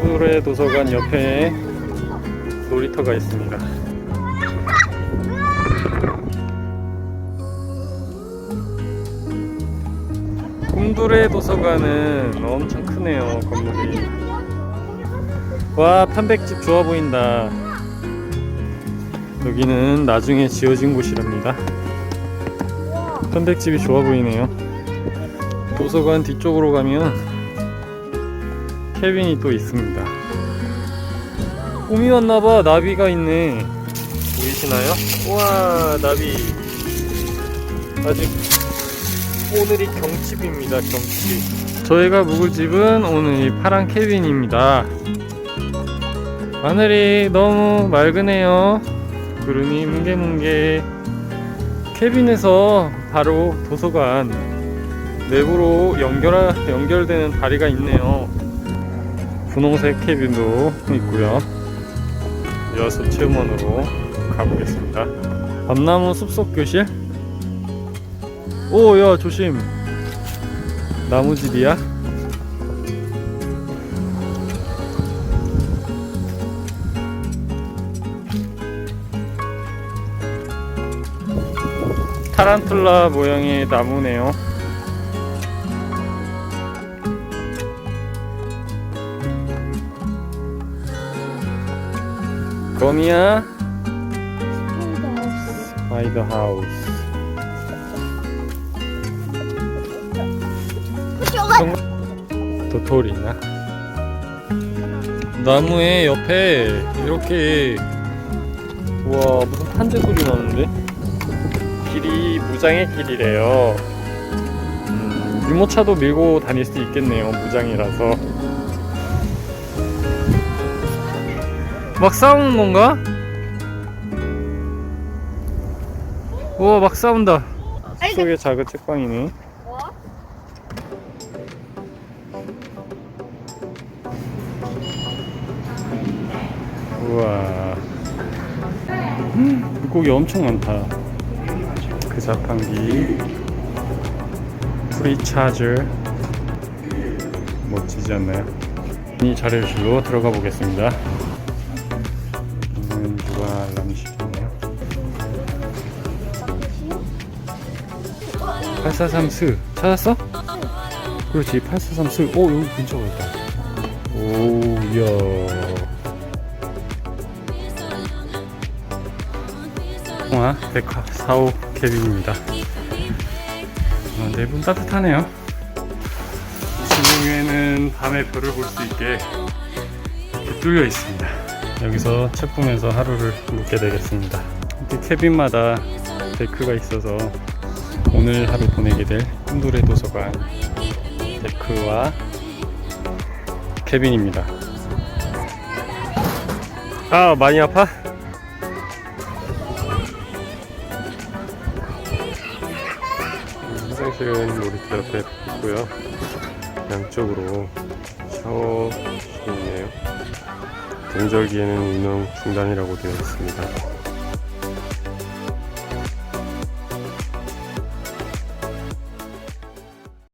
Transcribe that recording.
곰돌의 도서관 옆에 놀이터가 있습니다. 곰돌의 도서관은 엄청 크네요, 건물이. 와, 편백집 좋아 보인다. 여기는 나중에 지어진 곳이랍니다. 편백집이 좋아 보이네요. 도서관 뒤쪽으로 가면 캐빈이 또 있습니다. 꿈이 왔나봐. 나비가 있네. 보이시나요? 우와, 나비. 아직 오늘이 경칩입니다. 경칩. 저희가 묵을 집은 오늘 이 파란 캐빈입니다. 하늘이 너무 맑으네요. 구름이 뭉게뭉게. 캐빈에서 바로 도서관 내부로 연결 연결되는 다리가 있네요. 분홍색 캐빈도 있고요. 이어서 체험원으로 가보겠습니다. 밤나무 숲속 교실. 오, 야 조심. 나무집이야? 타란툴라 모양의 나무네요. 거미야? 스파이더 하우스 도토리 나? 나무의 옆에 이렇게 우와 무슨 판재 소리 나는데? 길이 무장의 길이래요. 음, 유모차도 밀고 다닐 수 있겠네요 무장이라서 막 싸우는 건가? 우와 막 싸운다. 속에 작은 책방이네. 우와. 물고기 엄청 많다. 그 자판기. 프리차저 멋지지 않나요? 이 자료실로 들어가 보겠습니다 누가 알람시켰네요 843스 찾았어? 그렇지 843스 오 여기 근처가 있다 오 이야 통화 백화 4호 캐빈입니다. 어, 내분 따뜻하네요. 지붕에는 밤에 별을 볼 수 있게 이렇게 뚫려 있습니다. 여기서 책 보면서 하루를 묵게 되겠습니다. 이렇게 캐빈마다 데크가 있어서 오늘 하루 보내게 될 꿈돌의 도서관 데크와 캐빈입니다. 아 많이 아파? 화장실은 놀이터 옆에 있고요. 양쪽으로 샤워실이 있네요. 등절기에는 운영 중단이라고 되어 있습니다.